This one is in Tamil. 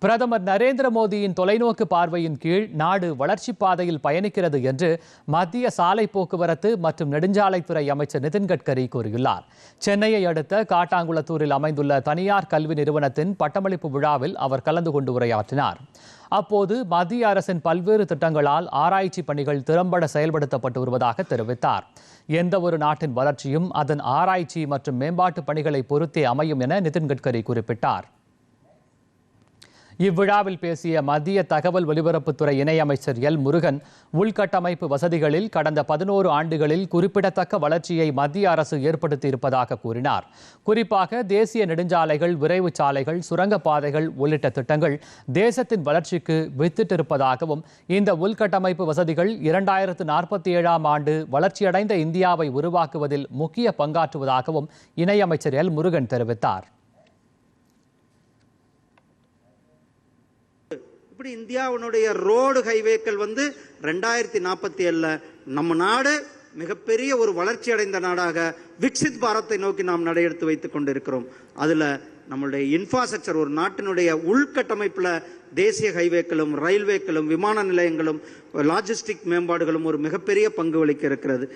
பிரதமர் நரேந்திர மோடியின் தொலைநோக்கு பார்வையின் கீழ் நாடு வளர்ச்சிப் பாதையில் பயணிக்கிறது என்று மத்திய சாலை போக்குவரத்து மற்றும் நெடுஞ்சாலைத்துறை அமைச்சர் நிதின் கட்கரி கூறியுள்ளார். சென்னையை அடுத்த காட்டாங்குளத்தூரில் அமைந்துள்ள தனியார் கல்வி நிறுவனத்தின் பட்டமளிப்பு விழாவில் அவர் கலந்து கொண்டு உரையாற்றினார். அப்போது மத்திய அரசின் பல்வேறு திட்டங்களால் ஆராய்ச்சி பணிகள் திறம்பட செயல்படுத்தப்பட்டு வருவதாக தெரிவித்தார். எந்த ஒரு நாட்டின் வளர்ச்சியும் அதன் ஆராய்ச்சி மற்றும் மேம்பாட்டு பணிகளை பொறுத்தே அமையும் என நிதின் கட்கரி குறிப்பிட்டார். இவ்விழாவில் பேசிய மத்திய தகவல் ஒலிபரப்புத்துறை இணையமைச்சர் எல் முருகன் உள்கட்டமைப்பு வசதிகளில் கடந்த பதினோரு ஆண்டுகளில் குறிப்பிடத்தக்க வளர்ச்சியை மத்திய அரசு ஏற்படுத்தி இருப்பதாக கூறினார். குறிப்பாக தேசிய நெடுஞ்சாலைகள் விரைவு சாலைகள் சுரங்கப்பாதைகள் உள்ளிட்ட திட்டங்கள் தேசத்தின் வளர்ச்சிக்கு வித்திட்டிருப்பதாகவும் இந்த உள்கட்டமைப்பு வசதிகள் இரண்டாயிரத்து நாற்பத்தி ஏழாம் ஆண்டு வளர்ச்சியடைந்த இந்தியாவை உருவாக்குவதில் முக்கிய பங்காற்றுவதாகவும் இணையமைச்சர் எல் முருகன் தெரிவித்தார். இப்படி இந்தியாவினுடைய ரோடு ஹைவேக்கள் வந்து ரெண்டாயிரத்தி நாற்பத்தி ஏழில் நம்ம நாடு மிகப்பெரிய ஒரு வளர்ச்சி அடைந்த நாடாக விக்சித் பாரத்தை நோக்கி நாம் நடையெடுத்து வைத்துக் கொண்டிருக்கிறோம். அதில் நம்மளுடைய இன்ஃப்ராஸ்ட்ரக்சர் ஒரு நாட்டினுடைய உள்கட்டமைப்பில் தேசிய ஹைவேக்களும் ரயில்வேக்களும் விமான நிலையங்களும் லாஜிஸ்டிக் மேம்பாடுகளும் ஒரு மிகப்பெரிய பங்கு வகிக்க இருக்கிறது.